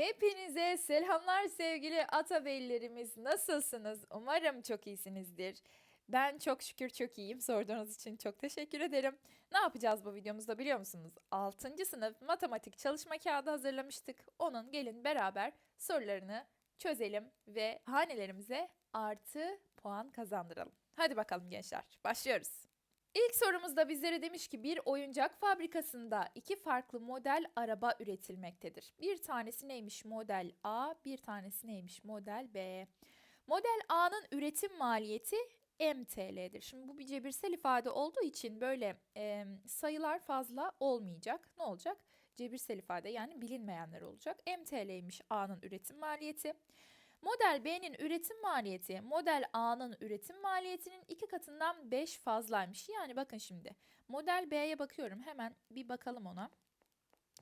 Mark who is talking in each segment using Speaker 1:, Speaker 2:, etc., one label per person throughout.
Speaker 1: Hepinize selamlar sevgili Atabeylerimiz. Nasılsınız? Umarım çok iyisinizdir. Ben çok şükür çok iyiyim. Sorduğunuz için çok teşekkür ederim. Ne yapacağız bu videomuzda biliyor musunuz? 6. sınıf matematik çalışma kağıdı hazırlamıştık. Onun gelin beraber sorularını çözelim ve hanelerimize artı puan kazandıralım. Hadi bakalım gençler. Başlıyoruz. İlk sorumuzda bizlere demiş ki bir oyuncak fabrikasında iki farklı model araba üretilmektedir. Bir tanesi neymiş model A, bir tanesi neymiş model B. Model A'nın üretim maliyeti MTL'dir. Şimdi bu bir cebirsel ifade olduğu için böyle e, sayılar fazla olmayacak. Ne olacak? Cebirsel ifade yani bilinmeyenler olacak. MTL'ymiş A'nın üretim maliyeti. Model B'nin üretim maliyeti model A'nın üretim maliyetinin iki katından 5 fazlaymış. Yani bakın şimdi model B'ye bakıyorum hemen bir bakalım ona.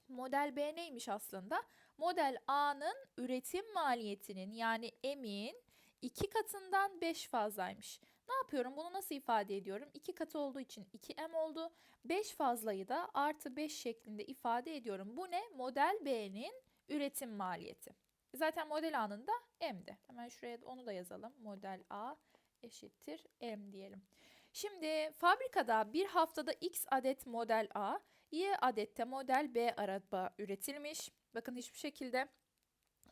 Speaker 1: Model B neymiş aslında? Model A'nın üretim maliyetinin yani M'in iki katından 5 fazlaymış. Ne yapıyorum? Bunu nasıl ifade ediyorum? 2 katı olduğu için 2M oldu. 5 fazlayı da artı 5 şeklinde ifade ediyorum. Bu ne? Model B'nin üretim maliyeti. Zaten model A'nın da M'di. Hemen şuraya onu da yazalım. Model A eşittir M diyelim. Şimdi fabrikada bir haftada X adet model A, Y adette model B araba üretilmiş. Bakın hiçbir şekilde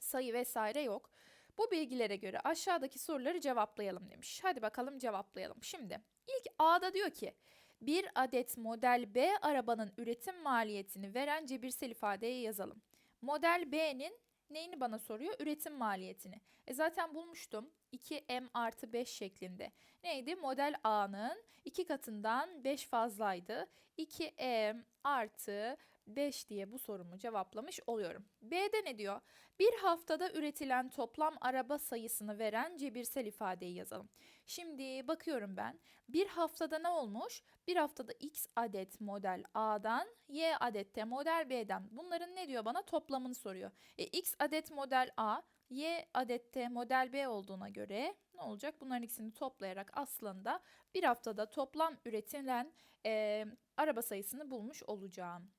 Speaker 1: sayı vesaire yok. Bu bilgilere göre aşağıdaki soruları cevaplayalım demiş. Hadi bakalım cevaplayalım. Şimdi ilk A'da diyor ki bir adet model B arabanın üretim maliyetini veren cebirsel ifadeye yazalım. Model B'nin neyini bana soruyor? Üretim maliyetini. E zaten bulmuştum. 2M artı 5 şeklinde. Neydi? Model A'nın 2 katından 5 fazlaydı. 2M artı 5 diye bu sorumu cevaplamış oluyorum. B'de ne diyor? Bir haftada üretilen toplam araba sayısını veren cebirsel ifadeyi yazalım. Şimdi bakıyorum ben. Bir haftada ne olmuş? Bir haftada X adet model A'dan, Y adette model B'den. Bunların ne diyor bana? Toplamını soruyor. E, X adet model A, Y adette model B olduğuna göre ne olacak? Bunların ikisini toplayarak aslında bir haftada toplam üretilen e, araba sayısını bulmuş olacağım.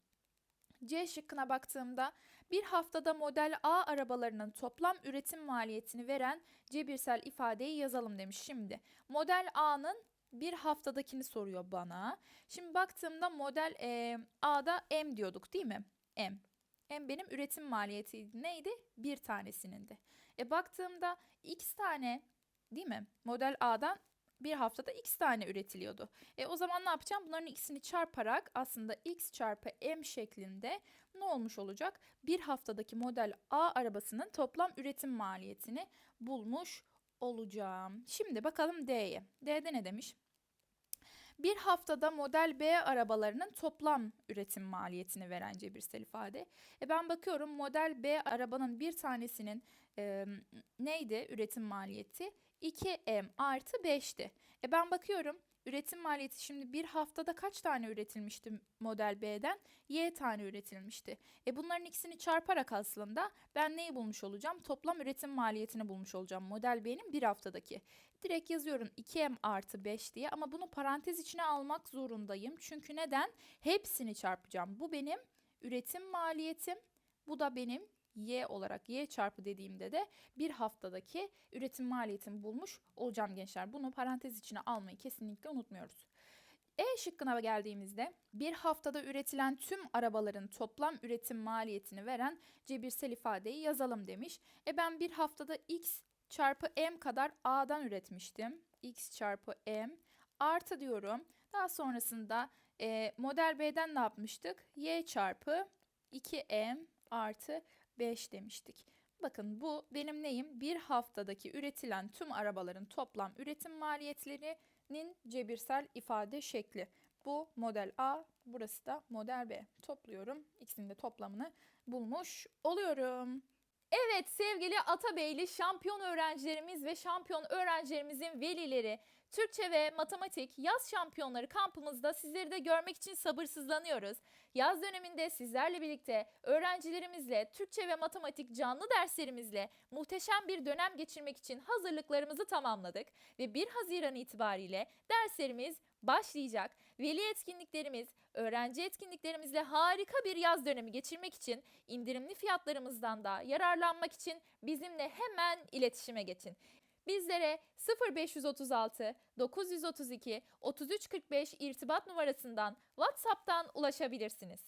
Speaker 1: C şıkkına baktığımda bir haftada model A arabalarının toplam üretim maliyetini veren cebirsel ifadeyi yazalım demiş. Şimdi model A'nın bir haftadakini soruyor bana. Şimdi baktığımda model e, A'da M diyorduk değil mi? M. M benim üretim maliyetiydi. Neydi? Bir tanesinin de. E baktığımda X tane değil mi? Model A'dan bir haftada x tane üretiliyordu. E o zaman ne yapacağım? Bunların ikisini çarparak aslında x çarpı m şeklinde ne olmuş olacak? Bir haftadaki model A arabasının toplam üretim maliyetini bulmuş olacağım. Şimdi bakalım D'ye. D'de ne demiş? Bir haftada model B arabalarının toplam üretim maliyetini veren cebirsel ifade. E ben bakıyorum model B arabanın bir tanesinin e, neydi üretim maliyeti? 2M artı 5'ti. E ben bakıyorum üretim maliyeti şimdi bir haftada kaç tane üretilmişti model B'den? Y tane üretilmişti. E bunların ikisini çarparak aslında ben neyi bulmuş olacağım? Toplam üretim maliyetini bulmuş olacağım model B'nin bir haftadaki. Direkt yazıyorum 2M artı 5 diye ama bunu parantez içine almak zorundayım. Çünkü neden? Hepsini çarpacağım. Bu benim üretim maliyetim. Bu da benim y olarak y çarpı dediğimde de bir haftadaki üretim maliyetini bulmuş olacağım gençler. Bunu parantez içine almayı kesinlikle unutmuyoruz. E şıkkına geldiğimizde bir haftada üretilen tüm arabaların toplam üretim maliyetini veren cebirsel ifadeyi yazalım demiş. E ben bir haftada x çarpı m kadar A'dan üretmiştim. x çarpı m artı diyorum. Daha sonrasında e, model B'den ne yapmıştık? y çarpı 2m artı 5 demiştik. Bakın bu benim neyim? Bir haftadaki üretilen tüm arabaların toplam üretim maliyetlerinin cebirsel ifade şekli. Bu model A, burası da model B. Topluyorum. İkisinin de toplamını bulmuş oluyorum. Evet sevgili Atabeyli şampiyon öğrencilerimiz ve şampiyon öğrencilerimizin velileri Türkçe ve matematik yaz şampiyonları kampımızda sizleri de görmek için sabırsızlanıyoruz. Yaz döneminde sizlerle birlikte öğrencilerimizle Türkçe ve matematik canlı derslerimizle muhteşem bir dönem geçirmek için hazırlıklarımızı tamamladık ve 1 Haziran itibariyle derslerimiz başlayacak. Veli etkinliklerimiz, öğrenci etkinliklerimizle harika bir yaz dönemi geçirmek için indirimli fiyatlarımızdan da yararlanmak için bizimle hemen iletişime geçin. Bizlere 0536 932 3345 irtibat numarasından WhatsApp'tan ulaşabilirsiniz.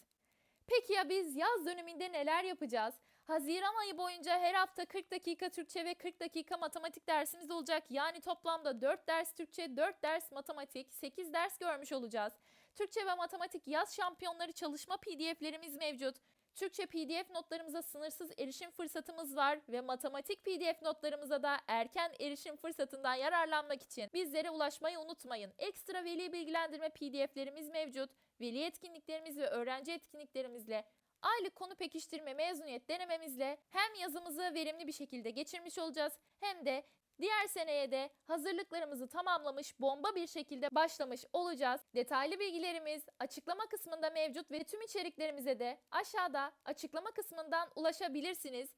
Speaker 1: Peki ya biz yaz döneminde neler yapacağız? Haziran ayı boyunca her hafta 40 dakika Türkçe ve 40 dakika matematik dersimiz olacak. Yani toplamda 4 ders Türkçe, 4 ders matematik, 8 ders görmüş olacağız. Türkçe ve matematik yaz şampiyonları çalışma PDF'lerimiz mevcut. Türkçe PDF notlarımıza sınırsız erişim fırsatımız var ve matematik PDF notlarımıza da erken erişim fırsatından yararlanmak için bizlere ulaşmayı unutmayın. Ekstra veli bilgilendirme PDF'lerimiz mevcut. Veli etkinliklerimiz ve öğrenci etkinliklerimizle aylık konu pekiştirme mezuniyet denememizle hem yazımızı verimli bir şekilde geçirmiş olacağız hem de Diğer seneye de hazırlıklarımızı tamamlamış bomba bir şekilde başlamış olacağız. Detaylı bilgilerimiz açıklama kısmında mevcut ve tüm içeriklerimize de aşağıda açıklama kısmından ulaşabilirsiniz.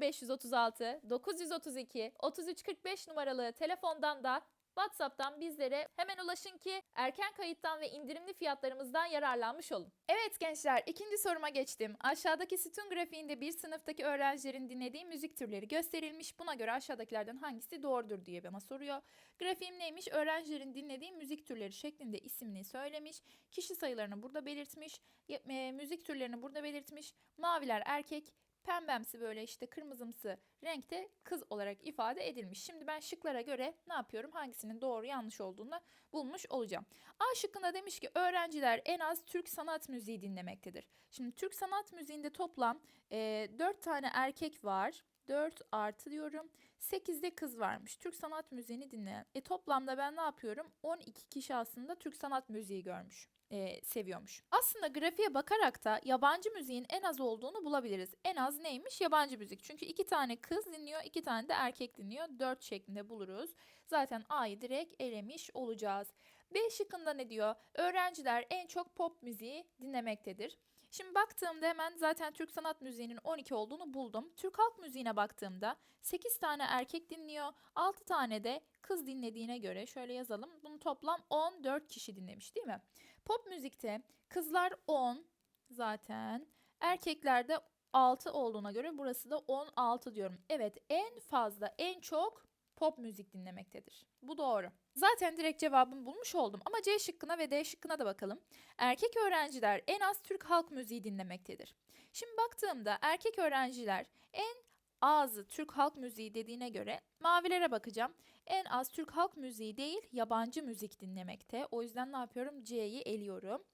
Speaker 1: 0536 932 3345 numaralı telefondan da WhatsApp'tan bizlere hemen ulaşın ki erken kayıttan ve indirimli fiyatlarımızdan yararlanmış olun. Evet gençler ikinci soruma geçtim. Aşağıdaki sütun grafiğinde bir sınıftaki öğrencilerin dinlediği müzik türleri gösterilmiş. Buna göre aşağıdakilerden hangisi doğrudur diye bana soruyor. Grafiğim neymiş? Öğrencilerin dinlediği müzik türleri şeklinde ismini söylemiş. Kişi sayılarını burada belirtmiş. e, müzik türlerini burada belirtmiş. Maviler erkek, pembemsi böyle işte kırmızımsı renkte kız olarak ifade edilmiş. Şimdi ben şıklara göre ne yapıyorum? Hangisinin doğru yanlış olduğunu bulmuş olacağım. A şıkkında demiş ki öğrenciler en az Türk sanat müziği dinlemektedir. Şimdi Türk sanat müziğinde toplam e, 4 tane erkek var. 4 artı diyorum. 8 de kız varmış. Türk sanat müziğini dinleyen. E toplamda ben ne yapıyorum? 12 kişi aslında Türk sanat müziği görmüş e, seviyormuş. Aslında grafiğe bakarak da yabancı müziğin en az olduğunu bulabiliriz. En az neymiş? Yabancı müzik. Çünkü iki tane kız dinliyor, iki tane de erkek dinliyor. Dört şeklinde buluruz. Zaten A'yı direkt elemiş olacağız. B şıkkında ne diyor? Öğrenciler en çok pop müziği dinlemektedir. Şimdi baktığımda hemen zaten Türk sanat müziğinin 12 olduğunu buldum. Türk halk müziğine baktığımda 8 tane erkek dinliyor, 6 tane de kız dinlediğine göre şöyle yazalım. Bunu toplam 14 kişi dinlemiş değil mi? Pop müzikte kızlar 10 zaten. Erkeklerde 6 olduğuna göre burası da 16 diyorum. Evet en fazla en çok pop müzik dinlemektedir. Bu doğru. Zaten direkt cevabımı bulmuş oldum ama C şıkkına ve D şıkkına da bakalım. Erkek öğrenciler en az Türk halk müziği dinlemektedir. Şimdi baktığımda erkek öğrenciler en azı Türk halk müziği dediğine göre mavilere bakacağım. En az Türk halk müziği değil yabancı müzik dinlemekte. O yüzden ne yapıyorum? C'yi eliyorum.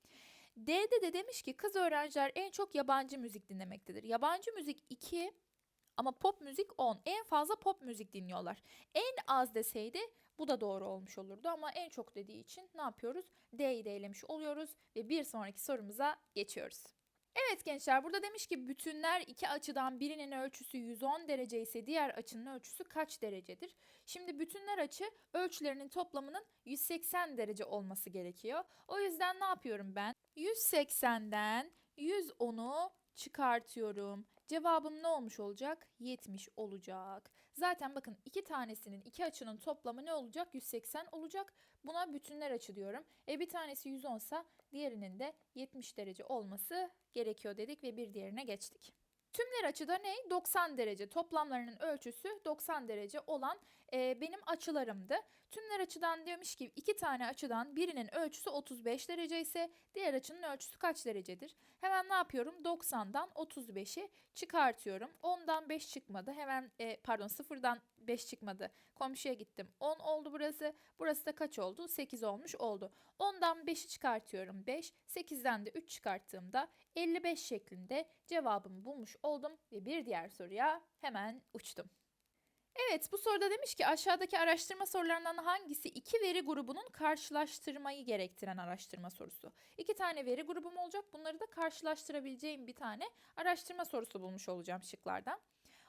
Speaker 1: D'de de demiş ki kız öğrenciler en çok yabancı müzik dinlemektedir. Yabancı müzik 2 ama pop müzik 10. En fazla pop müzik dinliyorlar. En az deseydi bu da doğru olmuş olurdu ama en çok dediği için ne yapıyoruz? D'yi de elemiş oluyoruz ve bir sonraki sorumuza geçiyoruz. Evet gençler burada demiş ki bütünler iki açıdan birinin ölçüsü 110 derece ise diğer açının ölçüsü kaç derecedir? Şimdi bütünler açı ölçülerinin toplamının 180 derece olması gerekiyor. O yüzden ne yapıyorum ben? 180'den 110'u çıkartıyorum. Cevabım ne olmuş olacak? 70 olacak. Zaten bakın iki tanesinin iki açının toplamı ne olacak? 180 olacak. Buna bütünler açı diyorum. E bir tanesi 110 ise diğerinin de 70 derece olması gerekiyor dedik ve bir diğerine geçtik. Tümler açıda ne? 90 derece. Toplamlarının ölçüsü 90 derece olan e, benim açılarımdı. Tümler açıdan demiş ki iki tane açıdan birinin ölçüsü 35 derece ise diğer açının ölçüsü kaç derecedir? Hemen ne yapıyorum? 90'dan 35'i çıkartıyorum. 10'dan 5 çıkmadı. Hemen e, pardon 0'dan 5 çıkmadı. Komşuya gittim. 10 oldu burası. Burası da kaç oldu? 8 olmuş oldu. 10'dan 5'i çıkartıyorum 5. 8'den de 3 çıkarttığımda 55 şeklinde cevabımı bulmuş oldum ve bir diğer soruya hemen uçtum. Evet bu soruda demiş ki aşağıdaki araştırma sorularından hangisi iki veri grubunun karşılaştırmayı gerektiren araştırma sorusu? İki tane veri grubum olacak bunları da karşılaştırabileceğim bir tane araştırma sorusu bulmuş olacağım şıklardan.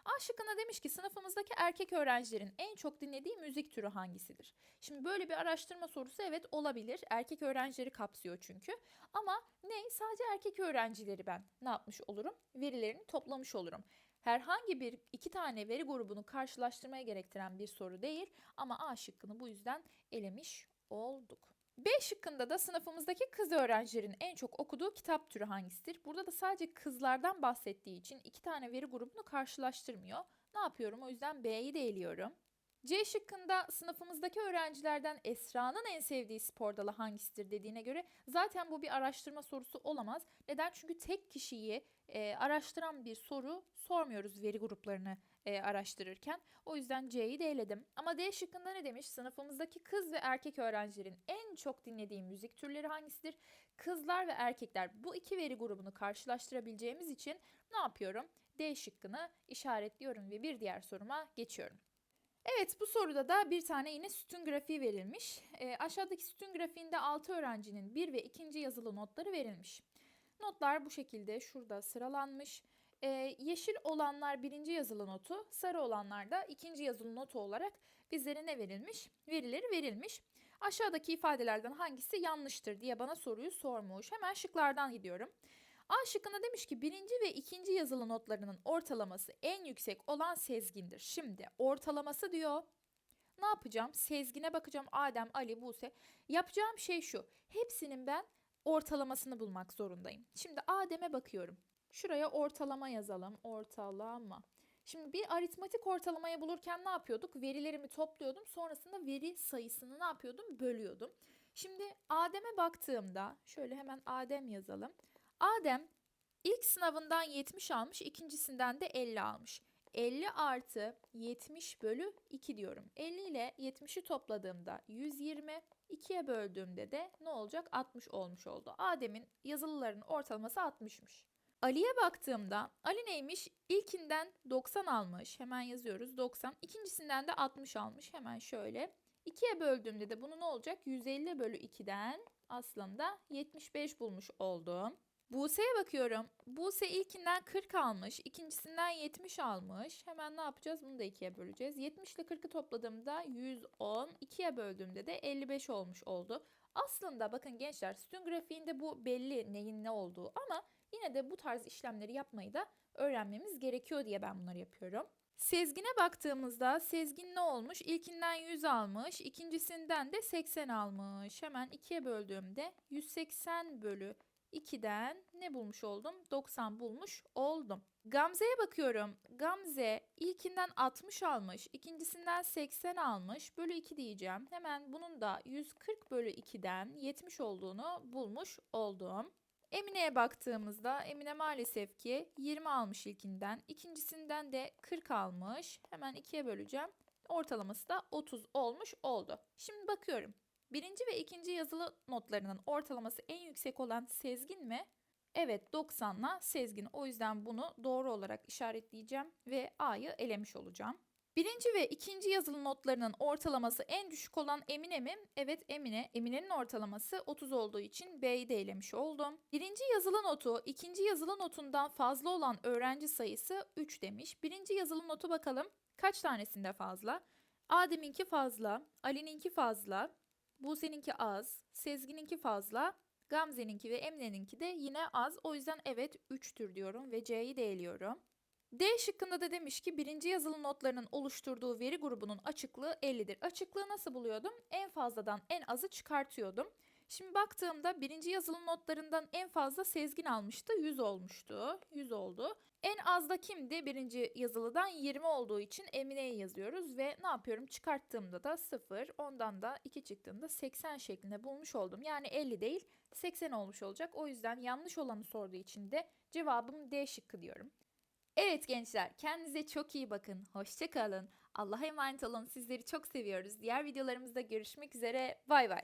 Speaker 1: A şıkkında demiş ki sınıfımızdaki erkek öğrencilerin en çok dinlediği müzik türü hangisidir? Şimdi böyle bir araştırma sorusu evet olabilir. Erkek öğrencileri kapsıyor çünkü. Ama ne? Sadece erkek öğrencileri ben ne yapmış olurum? Verilerini toplamış olurum. Herhangi bir iki tane veri grubunu karşılaştırmaya gerektiren bir soru değil ama A şıkkını bu yüzden elemiş olduk. B şıkkında da sınıfımızdaki kız öğrencilerin en çok okuduğu kitap türü hangisidir? Burada da sadece kızlardan bahsettiği için iki tane veri grubunu karşılaştırmıyor. Ne yapıyorum? O yüzden B'yi de eliyorum. C şıkkında sınıfımızdaki öğrencilerden Esra'nın en sevdiği spor dalı hangisidir dediğine göre zaten bu bir araştırma sorusu olamaz. Neden? Çünkü tek kişiyi e, araştıran bir soru sormuyoruz veri gruplarını e, araştırırken. O yüzden C'yi de eledim. Ama D şıkkında ne demiş? Sınıfımızdaki kız ve erkek öğrencilerin en çok dinlediği müzik türleri hangisidir? Kızlar ve erkekler bu iki veri grubunu karşılaştırabileceğimiz için ne yapıyorum? D şıkkını işaretliyorum ve bir diğer soruma geçiyorum. Evet bu soruda da bir tane yine sütun grafiği verilmiş. E, aşağıdaki sütun grafiğinde 6 öğrencinin 1 ve 2. yazılı notları verilmiş. Notlar bu şekilde şurada sıralanmış. E, yeşil olanlar birinci yazılı notu, sarı olanlar da ikinci yazılı notu olarak bizlere ne verilmiş? Verileri verilmiş. Aşağıdaki ifadelerden hangisi yanlıştır diye bana soruyu sormuş. Hemen şıklardan gidiyorum. A şıkkında demiş ki birinci ve ikinci yazılı notlarının ortalaması en yüksek olan sezgindir. Şimdi ortalaması diyor. Ne yapacağım? Sezgine bakacağım. Adem, Ali, Buse. Yapacağım şey şu. Hepsinin ben ortalamasını bulmak zorundayım. Şimdi Adem'e bakıyorum. Şuraya ortalama yazalım. Ortalama. Şimdi bir aritmatik ortalamayı bulurken ne yapıyorduk? Verilerimi topluyordum. Sonrasında veri sayısını ne yapıyordum? Bölüyordum. Şimdi Adem'e baktığımda şöyle hemen Adem yazalım. Adem ilk sınavından 70 almış, ikincisinden de 50 almış. 50 artı 70 bölü 2 diyorum. 50 ile 70'i topladığımda 120, 2'ye böldüğümde de ne olacak? 60 olmuş oldu. Adem'in yazılıların ortalaması 60'mış. Ali'ye baktığımda Ali neymiş? İlkinden 90 almış. Hemen yazıyoruz 90. İkincisinden de 60 almış. Hemen şöyle. 2'ye böldüğümde de bunu ne olacak? 150 bölü 2'den aslında 75 bulmuş oldum. Buse'ye bakıyorum. Buse ilkinden 40 almış, ikincisinden 70 almış. Hemen ne yapacağız? Bunu da ikiye böleceğiz. 70 ile 40'ı topladığımda 110, ikiye böldüğümde de 55 olmuş oldu. Aslında bakın gençler sütun grafiğinde bu belli neyin ne olduğu ama yine de bu tarz işlemleri yapmayı da öğrenmemiz gerekiyor diye ben bunları yapıyorum. Sezgin'e baktığımızda Sezgin ne olmuş? İlkinden 100 almış, ikincisinden de 80 almış. Hemen ikiye böldüğümde 180 bölü 2'den ne bulmuş oldum? 90 bulmuş oldum. Gamze'ye bakıyorum. Gamze ilkinden 60 almış, ikincisinden 80 almış. Bölü 2 diyeceğim. Hemen bunun da 140 bölü 2'den 70 olduğunu bulmuş oldum. Emine'ye baktığımızda Emine maalesef ki 20 almış ilkinden, ikincisinden de 40 almış. Hemen ikiye böleceğim. Ortalaması da 30 olmuş oldu. Şimdi bakıyorum. Birinci ve ikinci yazılı notlarının ortalaması en yüksek olan Sezgin mi? Evet 90'la Sezgin. O yüzden bunu doğru olarak işaretleyeceğim ve A'yı elemiş olacağım. Birinci ve ikinci yazılı notlarının ortalaması en düşük olan Emine mi? Evet Emine. Emine'nin ortalaması 30 olduğu için B'yi de elemiş oldum. Birinci yazılı notu ikinci yazılı notundan fazla olan öğrenci sayısı 3 demiş. Birinci yazılı notu bakalım kaç tanesinde fazla? Adem'inki fazla, Ali'ninki fazla, Buse'ninki az, Sezgin'inki fazla, Gamze'ninki ve Emine'ninki de yine az. O yüzden evet 3'tür diyorum ve C'yi de eliyorum. D şıkkında da demiş ki birinci yazılı notlarının oluşturduğu veri grubunun açıklığı 50'dir. Açıklığı nasıl buluyordum? En fazladan en azı çıkartıyordum. Şimdi baktığımda birinci yazılı notlarından en fazla Sezgin almıştı. 100 olmuştu. 100 oldu. En az da kimdi? Birinci yazılıdan 20 olduğu için Emine'yi yazıyoruz ve ne yapıyorum? Çıkarttığımda da 0, ondan da 2 çıktığında 80 şeklinde bulmuş oldum. Yani 50 değil 80 olmuş olacak. O yüzden yanlış olanı sorduğu için de cevabım D şıkkı diyorum. Evet gençler kendinize çok iyi bakın. Hoşçakalın. Allah'a emanet olun. Sizleri çok seviyoruz. Diğer videolarımızda görüşmek üzere. Bay bay.